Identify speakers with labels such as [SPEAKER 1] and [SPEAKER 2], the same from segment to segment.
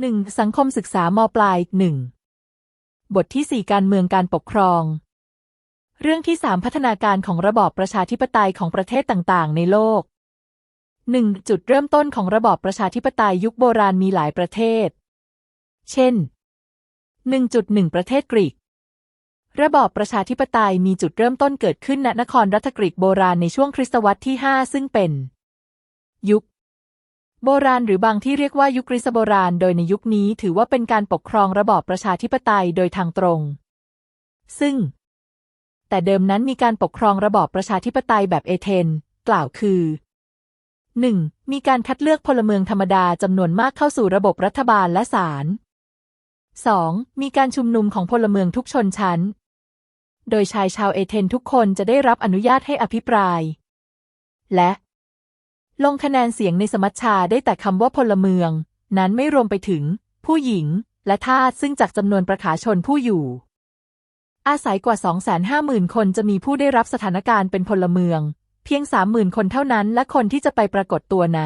[SPEAKER 1] 1. สังคมศึกษามปลาย 1. บทที่4การเมืองการปกครอง เรื่องที่3พัฒนาการของระบอบประชาธิปไตยของประเทศต่างๆ ในโลก 1. จุดเริ่มต้นของระบอบประชาธิปไตยยุคโบราณมีหลายประเทศ เช่น 1.1 ประเทศกรีก ระบอบประชาธิปไตยมีจุดเริ่มต้นเกิดขึ้นณนครรัฐกรีกโบราณในช่วงคริสตวรรษที่ 5 ซึ่งเป็น ยุค โบราณหรือบางที่เรียกว่ายุคกรีซโบราณ โดยในยุคนี้ถือว่าเป็นการปกครองระบอบประชาธิปไตยโดยทางตรง ซึ่ง แต่เดิมนั้นมีการปกครองระบอบประชาธิปไตยแบบเอเธนกล่าวคือ 1. มีการคัดเลือกพลเมืองธรรมดาจำนวนมากเข้าสู่ระบบรัฐบาลและศาล 2. มีการชุมนุมของพลเมืองทุกชนชั้น โดยชายชาวเอเธนทุกคนจะได้รับอนุญาตให้อภิปราย และ ลงคะแนนเสียงในสมัชชาได้แต่คำว่าพลเมือง นั้นไม่รวมไปถึง ผู้หญิง และทาสซึ่งจากจำนวนประชาชนผู้อยู่ อาศัยกว่า 250,000 คนจะมีผู้ได้รับสถานการณ์เป็นพลเมือง เพียง 30,000 คนเท่านั้นและคนที่จะไปปรากฏตัวใน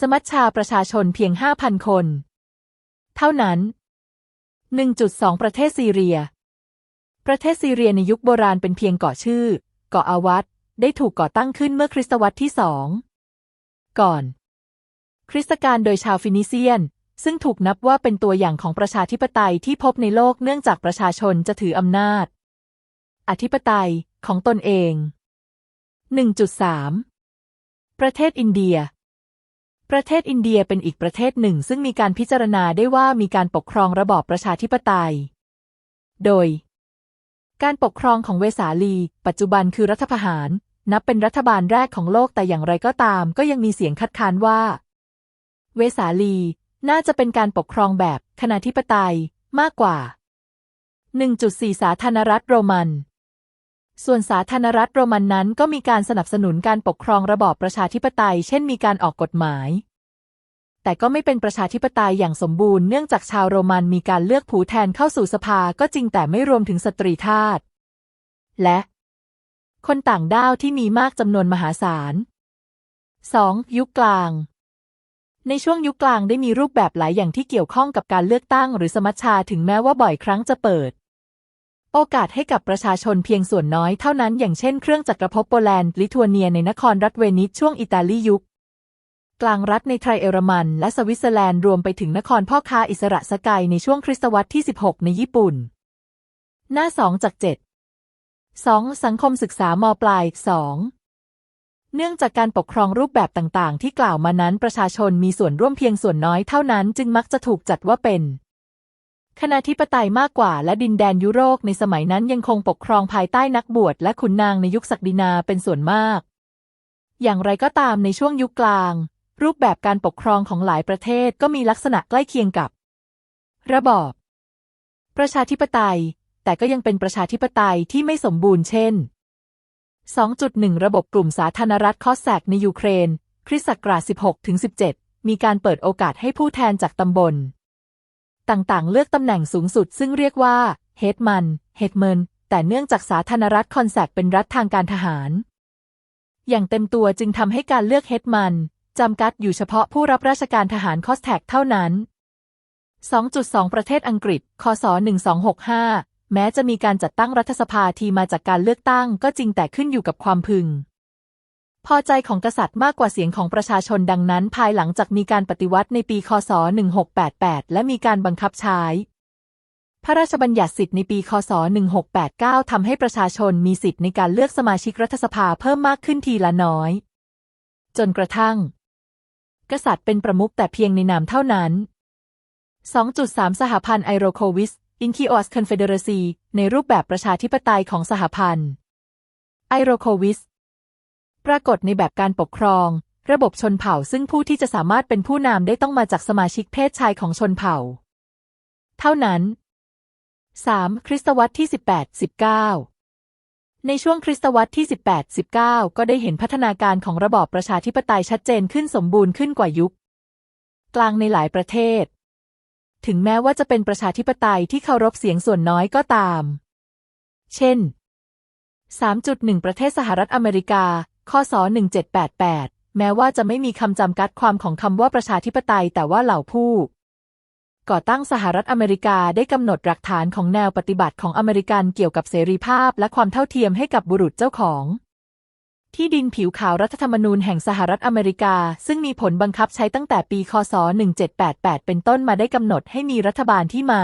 [SPEAKER 1] สมัชชาประชาชนเพียง 5,000 คน เท่านั้น 1.2 ประเทศซีเรีย ประเทศซีเรียในยุคโบราณเป็นเพียงเกาะชื่อ เกาะอาวัต ได้ถูกก่อตั้งขึ้นเมื่อคริสตวรรษที่สอง ก่อน คริสตกาลโดยชาวฟินิเซียน ซึ่งถูกนับว่าเป็นตัวอย่างของประชาธิปไตยที่พบในโลกเนื่องจากประชาชนจะถืออำนาจ อธิปไตยของตนเอง 1.3 ประเทศอินเดีย ประเทศอินเดียเป็นอีกประเทศหนึ่ง ซึ่งมีการพิจารณาได้ว่ามีการปกครองระบอบประชาธิปไตย โดยการปกครองของเวสาลี ปัจจุบันคือรัฐประหาร นับเป็นรัฐบาลแรกของโลกแต่อย่างไรก็ตาม ก็ยังมีเสียงคัดค้านว่า เวสาลี น่าจะเป็นการปกครองแบบคณาธิปไตยมากกว่า 1.4 สาธารณรัฐโรมัน ส่วนสาธารณรัฐโรมันนั้นก็มีการสนับสนุนการปกครองระบอบประชาธิปไตย เช่นมีการออกกฎหมาย แต่ก็ไม่เป็นประชาธิปไตยอย่างสมบูรณ์เนื่องจากชาวโรมันมีการเลือกผู้แทนเข้าสู่สภาก็จริงแต่ไม่รวมถึงสตรีทาสและ คนต่างด้าวที่มีมากจำนวนมหาศาล 2. ยุคกลาง ในช่วงยุคกลางได้มีรูปแบบหลายอย่างที่เกี่ยวข้องกับการเลือกตั้งหรือสมัชชาถึงแม้ว่าบ่อยครั้งจะเปิด โอกาสให้กับประชาชนเพียงส่วนน้อยเท่านั้นอย่างเช่นเครื่องจักรภพโปแลนด์ ลิทัวเนียในนครรัฐเวนิสช่วงอิตาลียุคกลางรัฐในไทรเอรมัน และสวิตเซอร์แลนด์รวมไปถึงนครพ่อค้าอิสระสกายในช่วงคริสตวรรษที่ 16 ในญี่ปุ่น หน้า 2 จาก 7 2. สังคมศึกษามปลาย 2. เนื่องจากการปกครองรูปแบบต่างๆ ที่กล่าวมานั้นประชาชนมีส่วนร่วมเพียงส่วนน้อยเท่านั้นจึงมักจะถูกจัดว่าเป็น คณาธิปไตยมากกว่าและดินแดนยุโรปในสมัยนั้นยังคงปกครองภายใต้นักบวชและขุนนางในยุคศักดินาเป็นส่วนมาก อย่างไรก็ตามในช่วงยุคกลาง รูปแบบการปกครองของหลายประเทศก็มีลักษณะใกล้เคียงกับ ระบอบ ประชาธิปไตย แต่ก็ยังเป็นประชาธิปไตยที่ไม่สมบูรณ์เช่น 2.1 ระบบกลุ่มสาธารณรัฐคอสแซกในยูเครน คริสต์ศักราช16-17 มีการเปิดโอกาสให้ผู้แทนจากตำบล ต่างๆ เลือกตำแหน่งสูงสุดซึ่งเรียกว่าเฮดมันเฮดเมนแต่เนื่องจากสาธารณรัฐคอนแซกเป็นรัฐทางการทหาร อย่างเต็มตัวจึงทำให้การเลือกเฮดมันจำกัดอยู่เฉพาะผู้รับราชการทหารคอสแท็กเท่านั้น 2.2 ประเทศอังกฤษ คศ 1265 แม้จะมีการจัดตั้งรัฐสภาที่มาจากการเลือกตั้งก็จริงแต่ขึ้นอยู่กับความพึง พอใจของกษัตริย์มากกว่าเสียงของประชาชนดังนั้น ภายหลังจากมีการปฏิวัติในปี คศ 1688 และมีการบังคับใช้ พระราชบัญญัติสิทธิในปี คศ 1689 ทำให้ประชาชนมีสิทธิในการเลือกสมาชิกรัฐสภาเพิ่มมากขึ้นทีละน้อย จนกระทั่ง กษัตริย์เป็นประมุขแต่เพียงในนามเท่านั้น2.3 สหพันธ์ไอโรโควิส อินคิออสคอนเฟเดเรซีในรูปแบบประชาธิปไตยของสหพันธ์ ไอโรโควิส ปรากฏในแบบการปกครอง ระบบชนเผ่าซึ่งผู้ที่จะสามารถเป็นผู้นำได้ต้องมาจากสมาชิกเพศชายของชนเผ่า เท่านั้น 3. คริสตวรรษที่ 18 19 ในช่วงคริสตวรรษที่ 18 19 ก็ได้เห็นพัฒนาการของระบอบประชาธิปไตยชัดเจนขึ้นสมบูรณ์ขึ้นกว่ายุค กลางในหลายประเทศ ถึงแม้ว่าจะเป็นประชาธิปไตยที่เคารพเสียงส่วนน้อยก็ตาม เช่น 3.1 ประเทศสหรัฐอเมริกา ข้อศ1788 แม้ว่าจะไม่มีคำจำกัดความของคำว่าประชาธิปไตยแต่ว่าเหล่าผู้ ก่อตั้งสหรัฐอเมริกาได้กำหนดหลักฐานของแนวปฏิบัติของอเมริกันเกี่ยวกับเสรีภาพและความเท่าเทียมให้กับบุรุษเจ้าของ ที่ดินผิวขาวรัฐธรรมนูญแห่งสหรัฐอเมริกา ซึ่งมีผลบังคับใช้ตั้งแต่ปี คศ 1788 เป็นต้นมาได้กำหนดให้มีรัฐบาลที่มา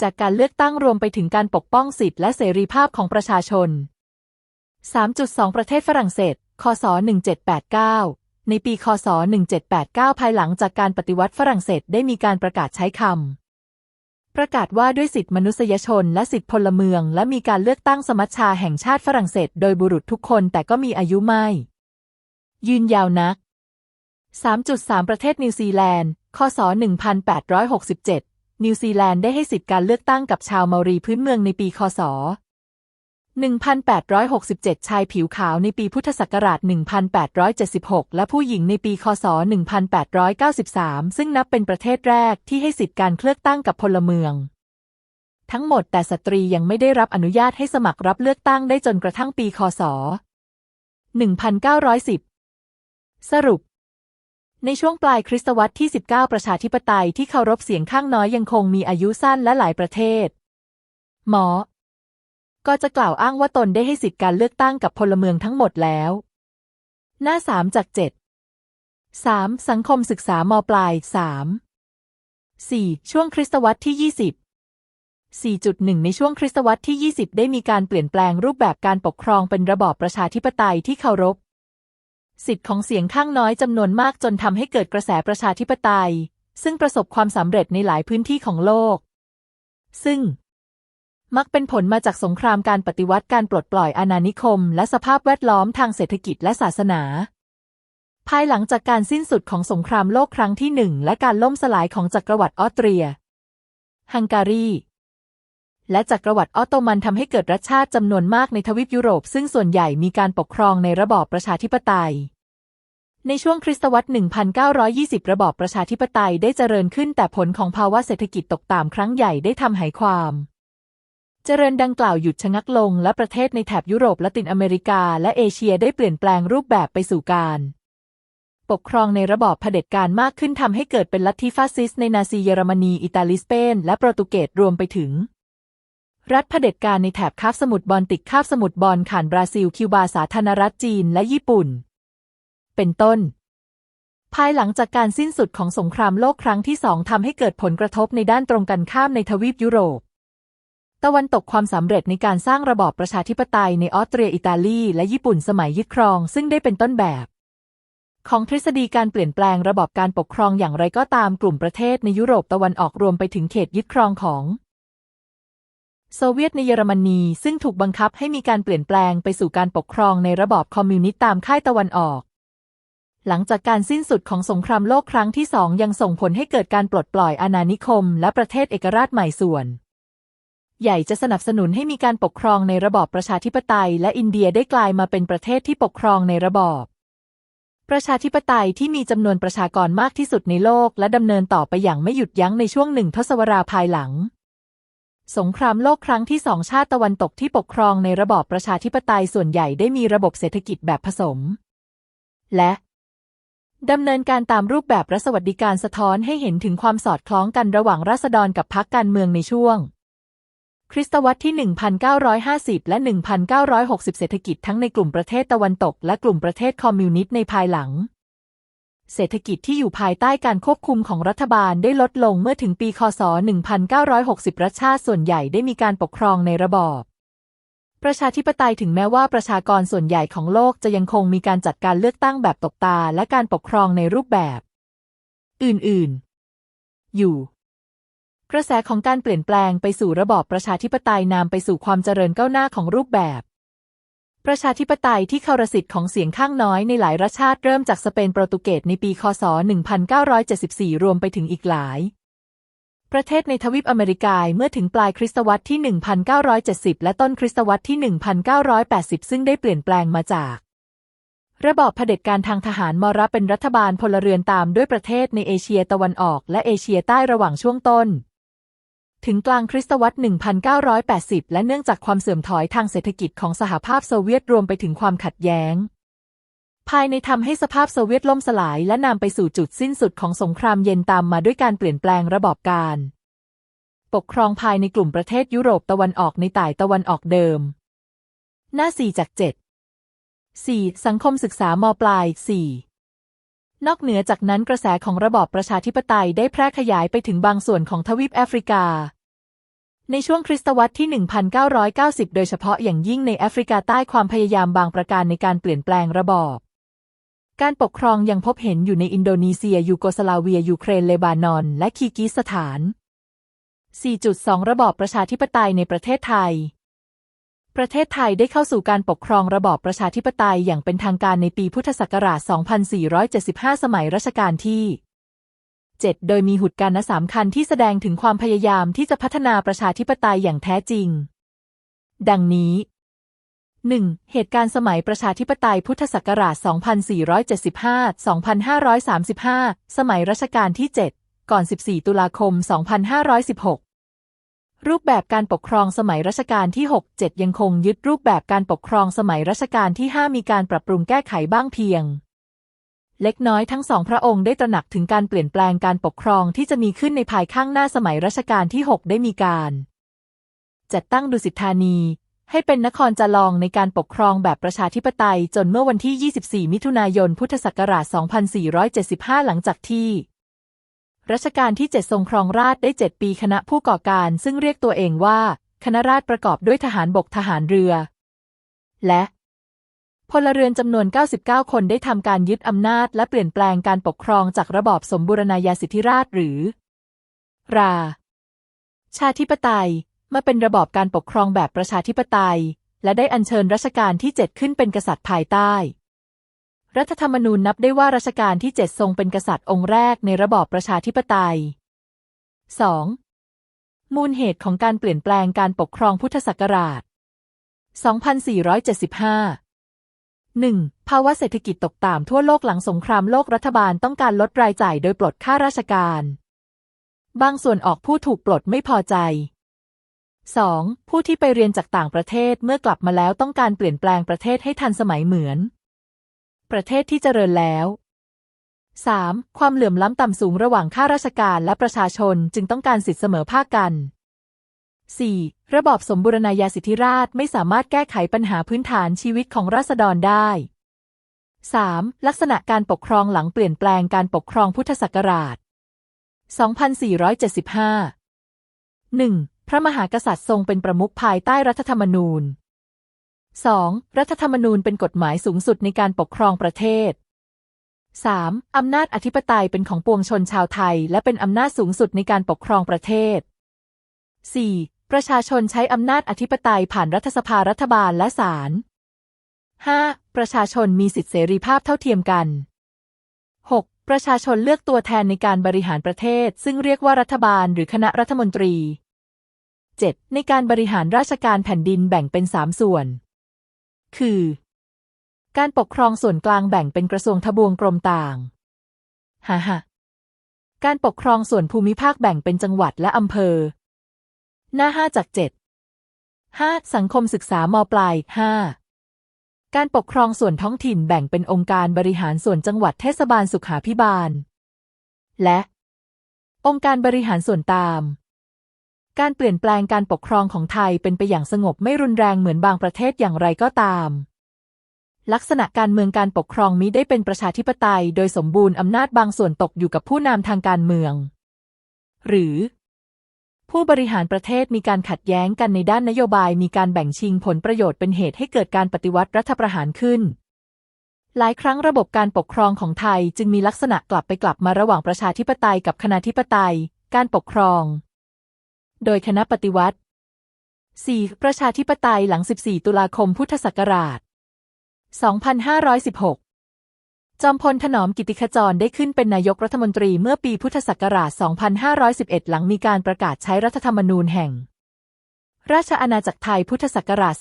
[SPEAKER 1] จากการเลือกตั้งรวมไปถึงการปกป้องสิทธิและเสรีภาพของประชาชน 3.2 ประเทศฝรั่งเศส คศ 1789 ในปี คศ 1789 ภายหลังจากการปฏิวัติฝรั่งเศสได้มีการประกาศใช้คำ ประกาศว่าด้วยสิทธิมนุษยชนและสิทธิพลเมือง และมีการเลือกตั้งสมัชชาแห่งชาติฝรั่งเศส โดยบุรุษทุกคนแต่ก็มีอายุไม่ ยืนยาวนัก 3.3 ประเทศนิวซีแลนด์ คศ 1867 นิวซีแลนด์ได้ให้สิทธิการเลือกตั้งกับชาวเมารีพื้นเมืองในปี คศ 1867 ชายผิวขาวในปีพุทธศักราช 1876 และผู้หญิงในปี คศ 1893 ซึ่งนับเป็นประเทศแรกที่ให้สิทธิการเลือกตั้งกับพลเมือง ทั้งหมดแต่สตรียังไม่ได้รับอนุญาตให้สมัครรับเลือกตั้งได้จนกระทั่งปี คศ 1910 สรุป ในช่วงปลายคริสตวรรษที่ 19 ประชาธิปไตยที่เคารพเสียงข้างน้อยยังคงมีอายุสั้นและหลายประเทศ หมอ ก็จะกล่าวอ้างว่าตนได้ให้สิทธิการเลือกตั้งกับพลเมืองทั้งหมดแล้ว หน้าสามจากเจ็ดสามสังคมศึกษามปลายสามสี่ช่วงคริสตวรรษที่ยี่สิบสี่จุดหนึ่งในช่วงคริสตวรรษที่ยี่สิบได้มีการเปลี่ยนแปลงรูปแบบการปกครองเป็นระบอบประชาธิปไตยที่เคารพ สิทธิ์ของเสียงข้างน้อยจำนวนมากจนทำให้เกิดกระแสประชาธิปไตย ซึ่งประสบความสำเร็จในหลายพื้นที่ของโลก ซึ่ง มักเป็นผลมาจากสงครามการปฏิวัติการปลดปล่อยอาณานิคม และสภาพแวดล้อมทางเศรษฐกิจและศาสนา ภายหลังจากการสิ้นสุดของสงครามโลกครั้งที่หนึ่งและการล่มสลายของจักรวรรดิออสเตรีย ฮังการี และจักรวรรดิออตโตมันทำให้เกิดรัฐชาติจำนวนมากในทวีปยุโรป ซึ่งส่วนใหญ่มีการปกครองในระบอบประชาธิปไตยในช่วงคริสตวรรษ 1920 ระบอบประชาธิปไตยได้เจริญขึ้นแต่ผลของภาวะเศรษฐกิจตกต่ำครั้งใหญ่ได้ทำให้ความ เจริญดังกล่าวหยุดชะงักลงและประเทศในแถบยุโรปละตินอเมริกา และเอเชียได้เปลี่ยนแปลงรูปแบบไปสู่การปกครองในระบอบเผด็จการมากขึ้นทำให้เกิดเป็นลัทธิฟาสซิสต์ในนาซีเยอรมนี อิตาลีสเปน และโปรตุเกสรวมไปถึง รัฐเผด็จการในแถบคาบสมุทรบอลติกคาบสมุทรบอลข่านบราซิล คิวบาสาธารณรัฐจีนและญี่ปุ่น เป็นต้น ภายหลังจากการสิ้นสุดของสงครามโลกครั้งที่สองทำให้เกิดผลกระทบในด้านตรงกันข้ามในทวีปยุโรป ตะวันตกความสำเร็จในการสร้างระบอบประชาธิปไตยในออสเตรียอิตาลีและญี่ปุ่นสมัยยึดครอง ซึ่งได้เป็นต้นแบบ ของทฤษฎีการเปลี่ยนแปลงระบอบการปกครองอย่างไรก็ตามกลุ่มประเทศในยุโรปตะวันออกรวมไปถึงเขตยึดครองของโซเวียตในเยอรมนีซึ่งถูกบังคับให้มีการเปลี่ยนแปลงไปสู่การปกครองในระบอบคอมมิวนิสต์ตามค่ายตะวันออก หลังจากการสิ้นสุดของสงครามโลกครั้งที่สองยังส่งผลให้เกิดการปลดปล่อยอาณานิคม และประเทศเอกราชใหม่ส่วน ใหญ่จะสนับสนุนให้มีการปกครองในระบอบประชาธิปไตย และอินเดียได้กลายมาเป็นประเทศที่ปกครองในระบอบ ประชาธิปไตยที่มีจำนวนประชากรมากที่สุดในโลก และดำเนินต่อไปอย่างไม่หยุดยั้งในช่วงหนึ่งทศวราภายหลัง สงครามโลกครั้งที่สองชาติตะวันตกที่ปกครองในระบอบประชาธิปไตยส่วนใหญ่ได้มีระบบเศรษฐกิจแบบผสม และดำเนินการตามรูปแบบรัฐสวัสดิการสะท้อนให้เห็นถึงความสอดคล้องกันระหว่างราษฎรกับพรรคการเมืองในช่วง คริสตวรรษที่ 1950 และ 1960 เศรษฐกิจทั้งในกลุ่มประเทศตะวันตก และกลุ่มประเทศคอมมิวนิสต์ในภายหลัง เศรษฐกิจที่อยู่ภายใต้การควบคุมของรัฐบาลได้ลดลงเมื่อถึงปี คศ 1960 รัฐชาติส่วนใหญ่ได้มีการปกครองในระบอบ ประชาธิปไตยถึงแม้ว่าประชากรส่วนใหญ่ของโลกจะยังคงมีการจัดการเลือกตั้งแบบตกตา และการปกครองในรูปแบบ อื่นๆ อยู่ กระแสของการเปลี่ยนแปลงไปสู่ระบอบประชาธิปไตยนำไปสู่ความเจริญก้าวหน้าของรูปแบบ ประชาธิปไตยที่คารสิทธิ์ของเสียงข้างน้อยในหลายรัฐชาติเริ่มจากสเปนโปรตุเกสในปีคศ 1974 รวมไปถึงอีกหลาย ประเทศในทวีปอเมริกาเมื่อถึงปลายคริสตวรรษที่ 1970 และต้นคริสตวรรษที่ 1980 ซึ่งได้เปลี่ยนแปลงมาจากระบอบเผด็จการทางทหารมรเป็นรัฐบาลพลเรือนตามด้วยประเทศในเอเชียตะวันออกและเอเชียใต้ระหว่างช่วงต้น ถึงกลางคริสตวรรษ 1980 และเนื่องจากความเสื่อมถอยทางเศรษฐกิจของสหภาพโซเวียตรวมไปถึงความขัดแย้ง ภายในทำให้สภาพโซเวียตล่มสลายและนำไปสู่จุดสิ้นสุดของสงครามเย็นตามมาด้วยการเปลี่ยนแปลงระบอบการ ปกครองภายในกลุ่มประเทศยุโรปตะวันออกในต่ายตะวันออกเดิม หน้า 4 จาก 7 4. สังคมศึกษามปลาย 4. นอกเหนือจากนั้นกระแสของระบอบประชาธิปไตยได้แพร่ขยายไปถึงบางส่วนของทวีปแอฟริกา ในช่วงคริสตวรรษที่ 1990 โดยเฉพาะอย่างยิ่งในแอฟริกาใต้ความพยายามบางประการในการเปลี่ยนแปลงระบอบ การปกครองยังพบเห็นอยู่ในอินโดนีเซีย ยูโกสลาเวีย ยูเครนเลบานอน และคีกิสถาน 4.2 ระบอบประชาธิปไตยในประเทศไทย ประเทศไทยได้เข้าสู่การปกครองระบอบประชาธิปไตยอย่างเป็นทางการในปีพุทธศักราช 2475 สมัยรัชกาลที่ 7 โดยมีหุดการณ์สามคันที่แสดงถึงความพยายามที่จะพัฒนาประชาธิปไตยอย่างแท้จริง ดังนี้ 1. เหตุการณ์สมัยประชาธิปไตยพุทธศักราช 2475-2535 สมัยรัชกาลที่ 7 ก่อน 14 ตุลาคม 2516 รูปแบบการปกครองสมัยรัชกาลที่ 6 7 ยังคงยึดรูปแบบการปกครองสมัยรัชกาลที่ 5 มีการปรับปรุงแก้ไขบ้างเพียง เล็กน้อยทั้งสองพระองค์ได้ตระหนักถึงการเปลี่ยนแปลงการปกครองที่จะมีขึ้นในภายข้างหน้าสมัยรัชกาลที่ 6 ได้มีการ จัดตั้งดุสิตธานี ให้เป็นนครจลองในการปกครองแบบประชาธิปไตยจนเมื่อวันที่ 24 มิถุนายน พุทธศักราช 2475 หลังจากที่ รัชกาลที่ 7 ทรงครองราชได้ 7 ปีคณะผู้ก่อการซึ่งเรียกตัวเองว่า คณะราษฎรประกอบด้วยทหารบกทหารเรือ และพลเรือนจำนวน 99 คนได้ทำการยึดอำนาจและเปลี่ยนแปลงการปกครองจากระบอบสมบูรณาญาสิทธิราชหรือ รา ชาธิปไตยมาเป็นระบอบการปกครองแบบประชาธิปไตย และได้อัญเชิญรัชกาลที่ 7 ขึ้นเป็นกษัตริย์ภายใต้ รัฐธรรมนูญนับได้ว่ารัชกาลที่ 7 ทรงเป็นกษัตริย์องค์แรกในระบอบประชาธิปไตย 2. มูลเหตุของการเปลี่ยนแปลงการปกครองพุทธศักราช 2475 1. ภาวะเศรษฐกิจตกต่ำทั่วโลกหลังสงครามโลกรัฐบาลต้องการลดรายจ่ายโดยปลดค่าราชการ บางส่วนออกผู้ถูกปลดไม่พอใจ 2. ผู้ที่ไปเรียนจากต่างประเทศเมื่อกลับมาแล้วต้องการเปลี่ยนแปลงประเทศให้ทันสมัยเหมือน ประเทศที่เจริญแล้ว 3. ความเหลื่อมล้ำต่ำสูงระหว่างข้าราชการและประชาชนจึงต้องการสิทธิเสมอภาคกัน 4. ระบอบสมบูรณาญาสิทธิราชไม่สามารถแก้ไขปัญหาพื้นฐานชีวิตของราษฎรได้ 3. ลักษณะการปกครองหลังเปลี่ยนแปลงการปกครองพุทธศักราช 2475 1. พระมหากษัตริย์ทรงเป็นประมุขภายใต้รัฐธรรมนูญ 2. รัฐธรรมนูญเป็นกฎหมายสูงสุดในการปกครองประเทศ 3. อำนาจอธิปไตยเป็นของปวงชนชาวไทย และเป็นอำนาจสูงสุดในการปกครองประเทศ 4. ประชาชนใช้อำนาจอธิปไตยผ่านรัฐสภารัฐบาลและศาล 5. ประชาชนมีสิทธิเสรีภาพเท่าเทียมกัน 6. ประชาชนเลือกตัวแทนในการบริหารประเทศ ซึ่งเรียกว่ารัฐบาลหรือคณะรัฐมนตรี 7. ในการบริหารราชการแผ่นดินแบ่งเป็น 3 ส่วน คือ การปกครองส่วนกลางแบ่งเป็นกระทรวงทบวงกรมต่างฮ่าฮ่าการปกครองส่วนภูมิภาคแบ่งเป็นจังหวัดและอำเภอ หน้า5จาก7 5. สังคมศึกษามปลาย 5. การปกครองส่วนท้องถิ่นแบ่งเป็นองค์การบริหารส่วนจังหวัดเทศบาลสุขาพิบาล และ องค์การบริหารส่วนตาม การเปลี่ยนแปลงการปกครองของไทยเป็นไปอย่างสงบไม่รุนแรงเหมือนบางประเทศอย่างไรก็ตาม ลักษณะการเมืองการปกครองมิได้เป็นประชาธิปไตย โดยสมบูรณ์อำนาจบางส่วนตกอยู่กับผู้นำทางการเมือง หรือ ผู้บริหารประเทศมีการขัดแย้งกันในด้านนโยบายมีการแบ่งชิงผลประโยชน์เป็นเหตุให้เกิดการปฏิวัติรัฐประหารขึ้น หลายครั้งระบบการปกครองของไทยจึงมีลักษณะกลับไปกลับมาระหว่างประชาธิปไตยกับคณะธิปไตย การปกครอง โดยคณะปฏิวัติ 4. ประชาธิปไตยหลัง 14 ตุลาคมพุทธศักราช 2516 จอมพลถนอมกิติขจรได้ขึ้นเป็นนายกรัฐมนตรีเมื่อปีพุทธศักราช 2511 หลังมีการประกาศใช้รัฐธรรมนูญแห่ง ราชอาณาจักรไทยพุทธศักราช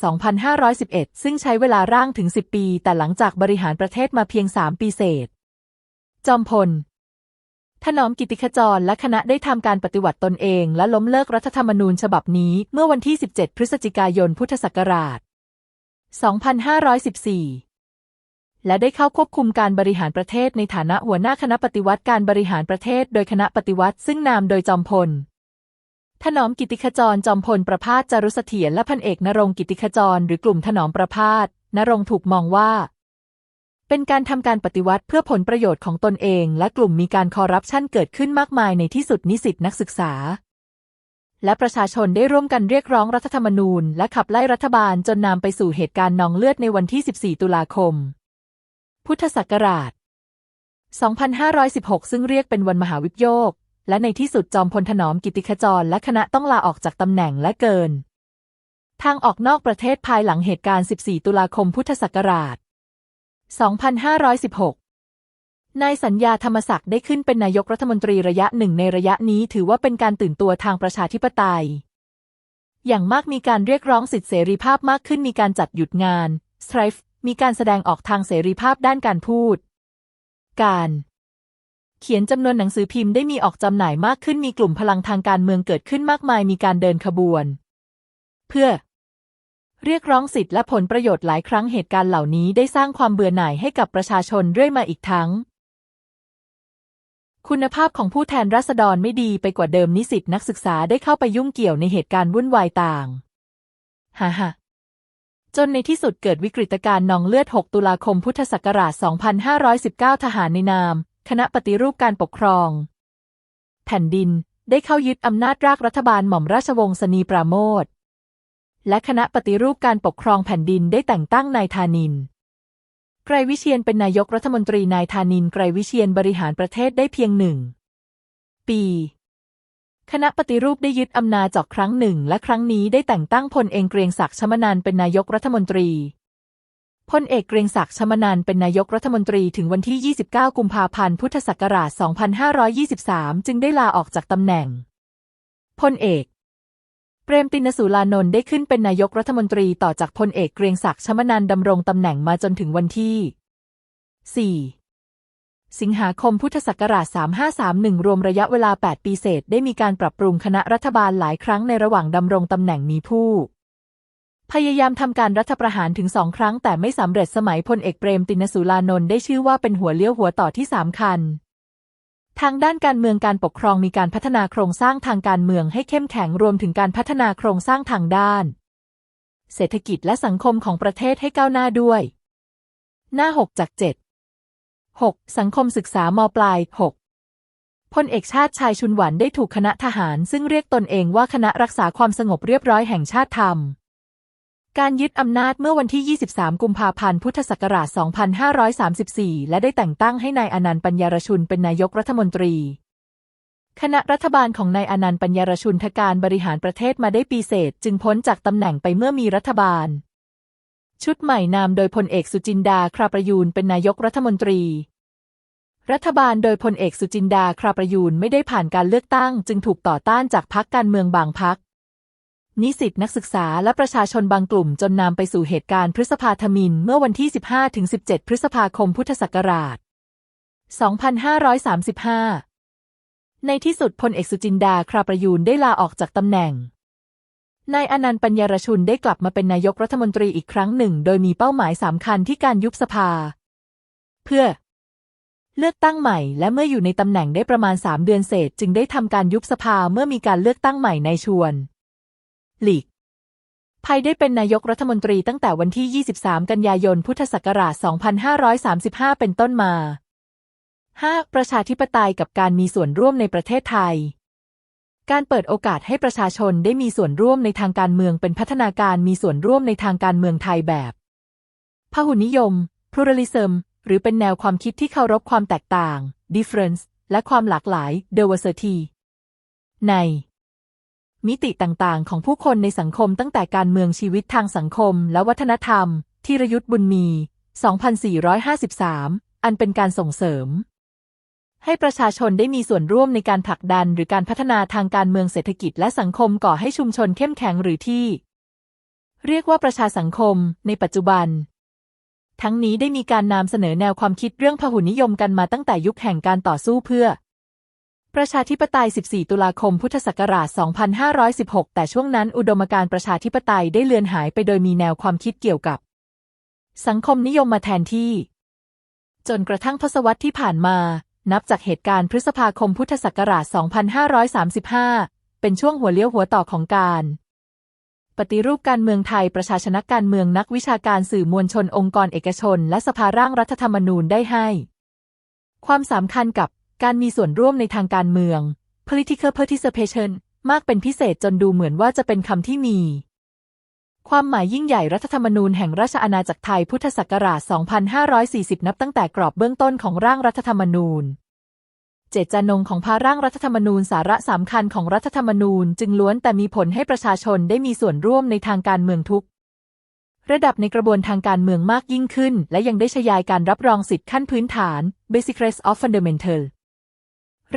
[SPEAKER 1] 2511 ซึ่งใช้เวลาร่างถึง 10 ปี แต่หลังจากบริหารประเทศมาเพียง 3 ปีเศษ จอมพล ถนอมกิติขจรและคณะได้ทำการปฏิวัติตนเอง และล้มเลิกรัฐธรรมนูญฉบับนี้เมื่อวันที่ 17 พฤศจิกายน พุทธศักราช 2514 และได้เข้าควบคุมการบริหารประเทศในฐานะหัวหน้าคณะปฏิวัติการบริหารประเทศ โดยคณะปฏิวัติซึ่งนามโดยจอมพล ถนอมกิติขจรจอมพลประพาสจารุเสถียรและพันเอกนรงกิติขจร หรือกลุ่มถนอมประพาสนรงถูกมองว่า เป็นการทำการปฏิวัติเพื่อผลประโยชน์ของตนเอง และกลุ่มมีการคอร์รัปชันเกิดขึ้นมากมายในที่สุดนิสิตนักศึกษา และประชาชนได้ร่วมกันเรียกร้องรัฐธรรมนูญ และขับไล่รัฐบาลจนนำไปสู่เหตุการณ์นองเลือดในวันที่ 14 ตุลาคม พุทธศักราช 2516 ซึ่งเรียกเป็นวันมหาวิปโยค และในที่สุดจอมพลถนอมกิติขจรและคณะต้องลาออกจากตำแหน่งและเกิน ทางออกนอกประเทศภายหลังเหตุการณ์ 14 ตุลาคมพุทธศักราช 2516 นายสัญญาธรรมศักดิ์ได้ขึ้นเป็นนายกรัฐมนตรีระยะหนึ่งในระยะนี้ถือว่าเป็นการตื่นตัวทางประชาธิปไตย อย่างมากมีการเรียกร้องสิทธิเสรีภาพมากขึ้นมีการจัดหยุดงาน Strife มีการแสดงออกทางเสรีภาพด้านการพูด การ เขียนจำนวนหนังสือพิมพ์ได้มีออกจำหน่ายมากขึ้นมีกลุ่มพลังทางการเมืองเกิดขึ้นมากมายมีการเดินขบวน เพื่อ เรียกร้องสิทธิและผลประโยชน์หลายครั้งเหตุการณ์เหล่านี้ได้สร้างความเบื่อหน่ายให้กับประชาชนเรื่อยมาอีกทั้ง คุณภาพของผู้แทนราษฎรไม่ดีไปกว่าเดิมนิสิตนักศึกษาได้เข้าไปยุ่งเกี่ยวในเหตุการณ์วุ่นวายต่างฮ่าฮ่าจนในที่สุดเกิดวิกฤตการณ์นองเลือด 6 ตุลาคมพุทธศักราช 2519 ทหารในนาม คณะปฏิรูปการปกครอง แผ่นดินได้เข้ายึดอำนาจรากรัฐบาลหม่อมราชวงศ์สนีปราโมท และคณะปฏิรูปการปกครองแผ่นดินได้แต่งตั้งนายธานิน ไกรวิเชียนเป็นนายกรัฐมนตรีนายธานิน ไกรวิเชียนบริหารประเทศได้เพียงหนึ่ง ปี คณะปฏิรูปได้ยึดอำนาจจอกครั้งหนึ่ง และครั้งนี้ได้แต่งตั้งพลเอกเกรียงศักดิ์ชมนันเป็นนายกรัฐมนตรีพลเอกเกรียงศักดิ์ชมนันเป็นนายกรัฐมนตรีถึงวันที่ 29 กุมภาพันธ์ พุทธศักราช 2523 จึงได้ลาออกจากตำแหน่ง พลเอก เปรมตินสุรานนท์ได้ขึ้นเป็นนายกรัฐมนตรีต่อจากพลเอกเกรียงศักดิ์ชมนันดำรงตำแหน่งมาจนถึงวันที่ 4 สิงหาคมพุทธศักราช 3531 รวมระยะเวลา 8 ปีเศษ ได้มีการปรับปรุงคณะรัฐบาลหลายครั้งในระหว่างดำรงตำแหน่งมีผู้ พยายามทำการรัฐประหารถึงสองครั้งแต่ไม่สำเร็จสมัยพลเอกเปรมตินสุรานนท์ได้ชื่อว่าเป็นหัวเลี้ยวหัวต่อที่สำคัญ ทางด้านการเมืองการปกครองมีการพัฒนาโครงสร้างทางการเมืองให้เข้มแข็งรวมถึงการพัฒนาโครงสร้างทางด้าน เศรษฐกิจและสังคมของประเทศให้ก้าวหน้าด้วย หน้า 6 จาก 7 6. สังคมศึกษามปลาย 6. พลเอกชาติชายชุนหวันได้ถูกคณะทหาร ซึ่งเรียกตนเองว่าคณะรักษาความสงบเรียบร้อยแห่งชาติทำ การยึดอำนาจเมื่อวันที่ 23 กุมภาพันธ์ พุทธศักราช 2534 และได้แต่งตั้งให้นายอนันต์ปัญญารชุนเป็นนายกรัฐมนตรี คณะรัฐบาลของนายอนันต์ปัญญารชุนทการบริหารประเทศมาได้ปีเศษ จึงพ้นจากตำแหน่งไปเมื่อมีรัฐบาล ชุดใหม่นามโดยพลเอกสุจินดาคราประยูนเป็นนายกรัฐมนตรี รัฐบาลโดยพลเอกสุจินดาคราประยูนไม่ได้ผ่านการเลือกตั้ง จึงถูกต่อต้านจากพรรคการเมืองบางพรรค นิสิตนักศึกษาและประชาชนบางกลุ่มจนนำไปสู่เหตุการณ์พฤษภาธมินเมื่อวันที่ 15-17 พฤษภาคมพุทธศักราช 2535 ในที่สุดพลเอกสุจินดาคราประยูนได้ลาออกจากตำแหน่ง นายอนันต์ปัญญารชุนได้กลับมาเป็นนายกรัฐมนตรีอีกครั้งหนึ่ง โดยมีเป้าหมายสำคัญที่การยุบสภา เพื่อ เลือกตั้งใหม่ และเมื่ออยู่ในตำแหน่งได้ประมาณ 3 เดือนเศษ จึงได้ทำการยุบสภาเมื่อมีการเลือกตั้งใหม่ในชวน หลีกภัยได้เป็นนายกรัฐมนตรีตั้งแต่วันที่ 23 กันยายน พุทธศักราช 2535 เป็นต้นมา 5. ประชาธิปไตยกับการมีส่วนร่วมในประเทศไทย การเปิดโอกาสให้ประชาชนได้มีส่วนร่วมในทางการเมืองเป็นพัฒนาการมีส่วนร่วมในทางการเมืองไทยแบบพหุนิยม pluralism หรือเป็นแนวความคิดที่เคารพความแตกต่าง difference และความหลากหลาย diversity ใน มิติต่างๆ ของผู้คนในสังคมตั้งแต่การเมืองชีวิตทางสังคมและวัฒนธรรม ที่รยุทธบุญมี 2453 อันเป็นการส่งเสริม ให้ประชาชนได้มีส่วนร่วมในการผลักดันหรือการพัฒนาทางการเมืองเศรษฐกิจและสังคมก่อให้ชุมชนเข้มแข็งหรือที่ เรียกว่าประชาสังคม ในปัจจุบัน ทั้งนี้ได้มีการนำเสนอแนวความคิดเรื่องพหุนิยมกันมาตั้งแต่ยุคแห่งการต่อสู้เพื่อ ประชาธิปไตย 14 ตุลาคม พุทธศักราช 2516 แต่ช่วงนั้นอุดมการประชาธิปไตยได้เลือนหายไปโดยมีแนวความคิดเกี่ยวกับ สังคมนิยมมาแทนที่ จนกระทั่งทศวรรษที่ผ่านมา นับจากเหตุการณ์พฤษภาคมพุทธศักราช 2535 เป็นช่วงหัวเลี้ยวหัวต่อของการ ปฏิรูปการเมืองไทยประชาชนการเมืองนักวิชาการสื่อมวลชนองค์กรเอกชน และสภาร่างรัฐธรรมนูญได้ให้ ความสำคัญกับ การมีส่วนร่วมในทางการเมือง political participation มากเป็นพิเศษจนดูเหมือนว่าจะเป็นคำที่มี ความหมายยิ่งใหญ่รัฐธรรมนูญแห่งราชอาณาจักรไทยพุทธศักราช 2540 นับตั้งแต่กรอบเบื้องต้นของร่างรัฐธรรมนูญ เจตจำนงของพาร่างรัฐธรรมนูญสาระสำคัญของรัฐธรรมนูญจึงล้วนแต่มีผลให้ประชาชนได้มีส่วนร่วมในทางการเมืองทุกระดับในกระบวนทางการเมืองมากยิ่งขึ้น และยังได้ขยายการรับรองสิทธิขั้นพื้นฐาน Basic Rights of Fundamental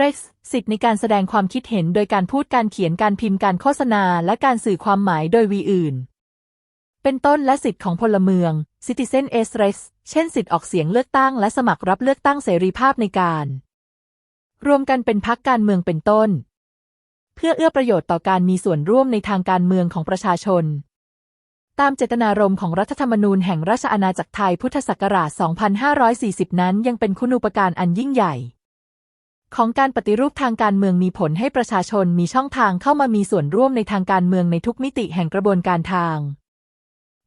[SPEAKER 1] Rights สิทธิในการแสดงความคิดเห็นโดยการพูดการเขียนการพิมพ์การโฆษณา และการสื่อความหมายโดยวีอื่น เป็นต้นและสิทธิของพลเมือง Citizen S r i g h t เช่นสิทธิออกเสียงเลือกตั้งและสมัครรับเลือกตั้งเสรีภาพในการ รวมกันเป็นพรรคการเมืองเป็นต้น เพื่อเอื้อประโยชน์ต่อการมีส่วนร่วมในทางการเมืองของประชาชน ตามเจตนารมณ์ของรัฐธรรมนูญแห่งราชอาณาจักรไทยพุทธศักราช 2540 นั้นยังเป็นคุณูปการอันยิ่งใหญ่ ของการปฏิรูปทางการเมืองมีผลให้ประชาชนมีช่องทางเข้ามามีส่วนร่วมในทางการเมืองในทุกมิติแห่งกระบวนการทาง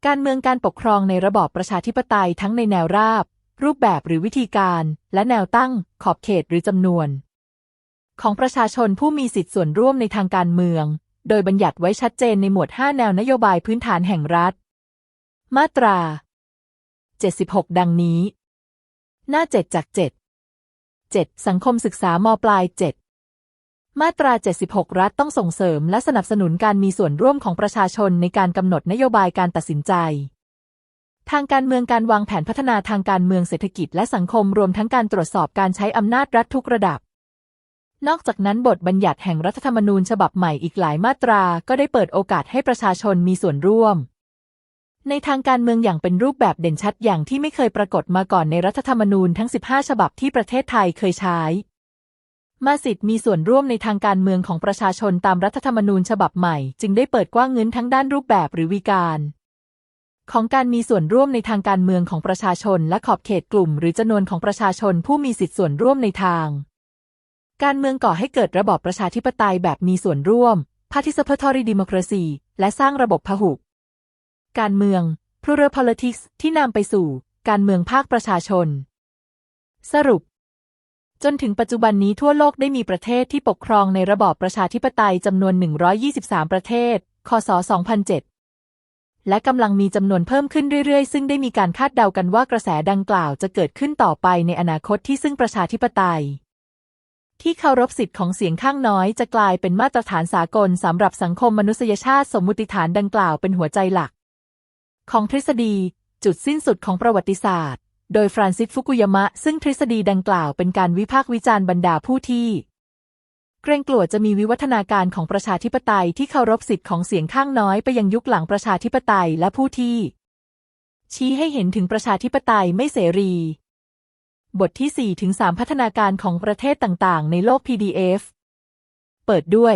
[SPEAKER 1] การเมืองการปกครองในระบอบประชาธิปไตยทั้งในแนวราบ รูปแบบหรือวิธีการ และแนวตั้ง ขอบเขตหรือจำนวน ของประชาชนผู้มีสิทธิส่วนร่วมในทางการเมือง โดยบัญญัติไว้ชัดเจนในหมวด 5 แนวนโยบายพื้นฐานแห่งรัฐ มาตรา 76 ดังนี้ หน้า 7 จาก 7 7. สังคมศึกษามปลาย 7 มาตรา 76 รัฐต้องส่งเสริมและสนับสนุนการมีส่วนร่วมของประชาชนในการกำหนดนโยบายการตัดสินใจ ทางการเมืองการวางแผนพัฒนาทางการเมืองเศรษฐกิจและสังคมรวมทั้งการตรวจสอบการใช้อำนาจรัฐทุกระดับ นอกจากนั้นบทบัญญัติแห่งรัฐธรรมนูญฉบับใหม่อีกหลายมาตราก็ได้เปิดโอกาสให้ประชาชนมีส่วนร่วม ในทางการเมืองอย่างเป็นรูปแบบเด่นชัดอย่างที่ไม่เคยปรากฏมาก่อนในรัฐธรรมนูญทั้ง 15 ฉบับที่ประเทศไทยเคยใช้ มาสิทธิ์มีส่วนร่วมในทางการเมืองของประชาชนตามรัฐธรรมนูญฉบับใหม่ จึงได้เปิดกว้างเงินทั้งด้านรูปแบบหรือวิการ ของการมีส่วนร่วมในทางการเมืองของประชาชน และขอบเขตกลุ่ม หรือจำนวนของประชาชนผู้มีสิทธิส่วนร่วมในทาง การเมืองก่อให้เกิดระบอบประชาธิปไตยแบบมีส่วนร่วม participatory democracy และสร้างระบบพหุ การเมือง plural politics ที่นำไปสู่การเมืองภาคประชาชน สรุป จนถึงปัจจุบันนี้ทั่วโลกได้มีประเทศที่ปกครองในระบอบประชาธิปไตยจำนวน 123 ประเทศ คศ 2007 และกำลังมีจำนวนเพิ่มขึ้นเรื่อยๆ ซึ่งได้มีการคาดเดากันว่ากระแสดังกล่าวจะเกิดขึ้นต่อไปในอนาคตที่ซึ่งประชาธิปไตยที่เคารพสิทธิ์ของเสียงข้างน้อยจะกลายเป็นมาตรฐานสากลสำหรับสังคมมนุษยชาติสมมุติฐานดังกล่าวเป็นหัวใจหลัก ของทฤษฎี จุดสิ้นสุดของประวัติศาสตร์ โดยฟรานซิสฟุกุยามะ ซึ่งทฤษฎีดังกล่าวเป็นการวิพากษ์วิจารณ์บรรดาผู้ที่ เกรงกลัวจะมีวิวัฒนาการของประชาธิปไตยที่เคารพสิทธิของเสียงข้างน้อยไปยังยุคหลังประชาธิปไตยและผู้ที่ ชี้ให้เห็นถึงประชาธิปไตยไม่เสรี บทที่4ถึง3พัฒนาการของประเทศต่างๆ ในโลก PDF เปิดด้วย